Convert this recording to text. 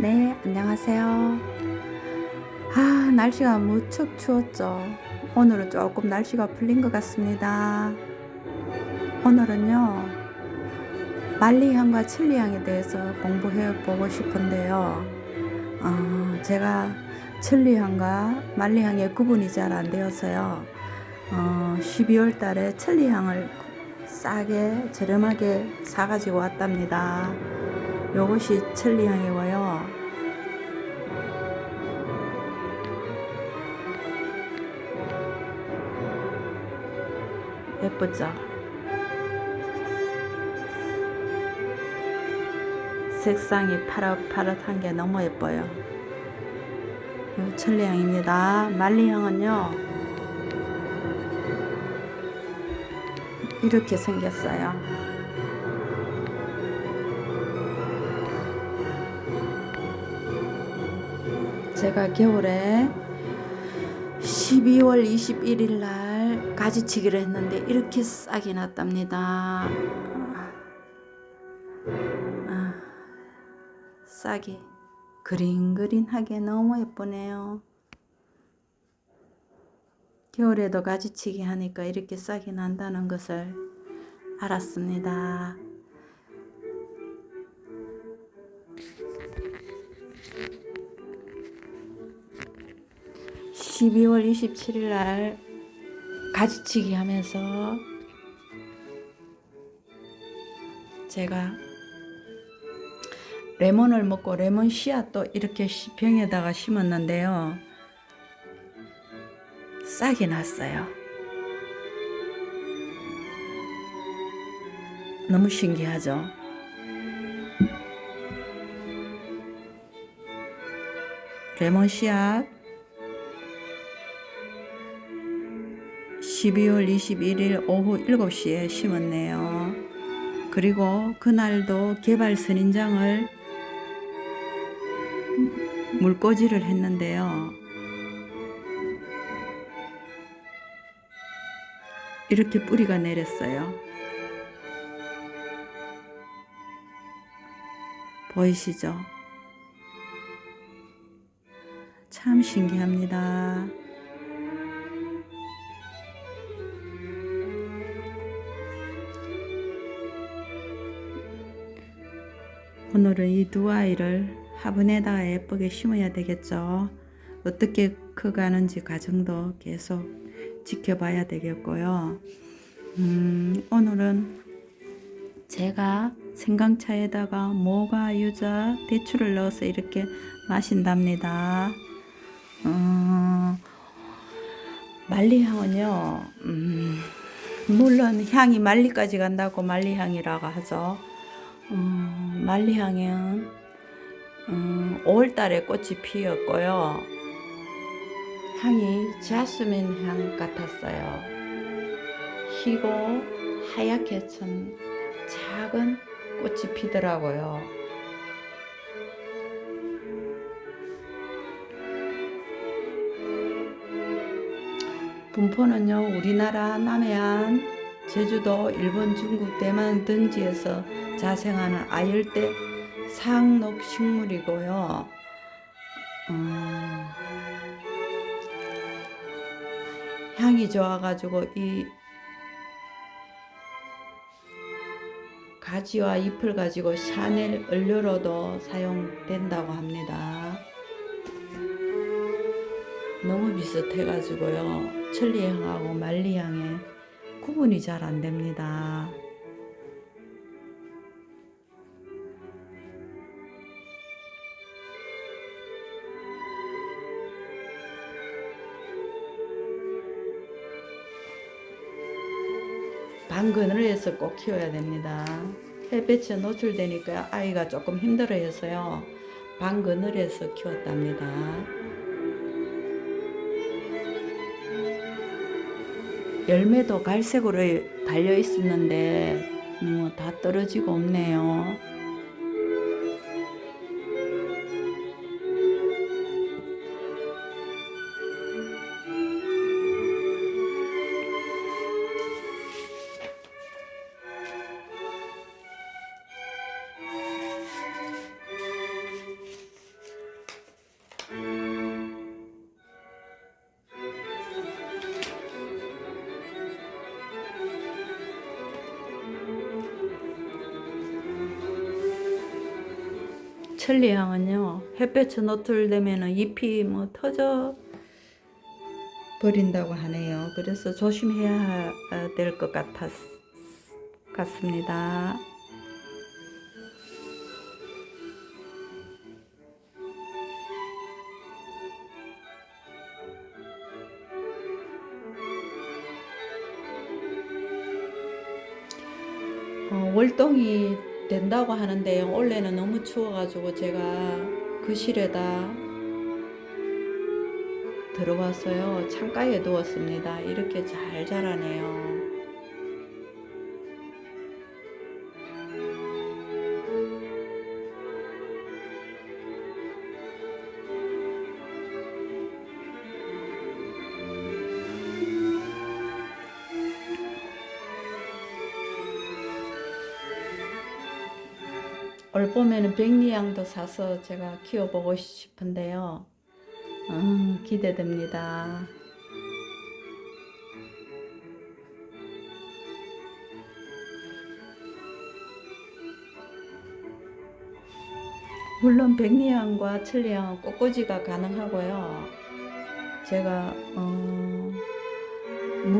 네, 안녕하세요. 아, 날씨가 무척 추웠죠. 오늘은 조금 날씨가 풀린 것 같습니다. 오늘은요, 말리향과 칠리향에 대해서 공부해 보고 싶은데요. 어, 제가 칠리향과 말리향의 구분이 잘 안 되어서요. 어, 12월 달에 칠리향을 싸게 저렴하게 사가지고 왔답니다. 요것이 천리향이고요. 예쁘죠? 색상이 파릇파릇한 게 너무 예뻐요. 요 천리향입니다. 말리향은요. 이렇게 생겼어요. 제가 겨울에 12월 21일 날 가지치기를 했는데 이렇게 싹이 났답니다. 아, 싹이 그린그린하게 너무 예쁘네요. 겨울에도 가지치기 하니까 이렇게 싹이 난다는 것을 알았습니다. 12월 27일 날 가지치기 하면서 제가 레몬을 먹고 레몬 씨앗도 이렇게 시- 병에다가 심었는데요. 싹이 났어요. 너무 신기하죠? 레몬 씨앗 12월 21일 오후 7시에 심었네요. 그리고 그날도 개발 선인장을 물꽂이를 했는데요. 이렇게 뿌리가 내렸어요. 보이시죠? 참 신기합니다. 오늘은 이 두 아이를 화분에다가 예쁘게 심어야 되겠죠. 어떻게 커가는지 과정도 계속 지켜봐야 되겠고요. 음, 오늘은 제가 생강차에다가 모과, 유자, 대추를 넣어서 이렇게 마신답니다. 어, 말리향은요, 음, 물론 향이 말리까지 간다고 말리향이라고 하죠. 음, 말리향은 음, 5월달에 꽃이 피었고요. 향이 자스민 향 같았어요. 희고 하얗게 참 작은 꽃이 피더라고요. 분포는요, 우리나라 남해안, 제주도, 일본, 중국, 대만 등지에서 자생하는 아열대 상록 식물이고요. 음, 향이 좋아가지고 이 가지와 잎을 가지고 샤넬 연료로도 사용된다고 합니다. 너무 비슷해가지고요. 천리향하고 말리향의 구분이 잘 안 됩니다. 반그늘에서 꼭 키워야 됩니다. 햇볕에 노출되니까 아이가 조금 힘들어해서요. 반그늘에서 키웠답니다. 열매도 갈색으로 달려 있었는데 뭐다 떨어지고 없네요. 천리향은요 햇볕에 노출되면은 잎이 뭐 터져 버린다고 하네요. 그래서 조심해야 될 것 같습니다. 어, 월동이 된다고 하는데요. 원래는 너무 추워가지고 제가 그 실에다 들어왔어요. 창가에 누웠습니다. 이렇게 잘 자라네요. 올 봄에는 백리향도 사서 제가 키워보고 싶은데요. 음, 기대됩니다. 물론 백리향과 천리향은 꽃꽂이가 가능하고요. 제가 어,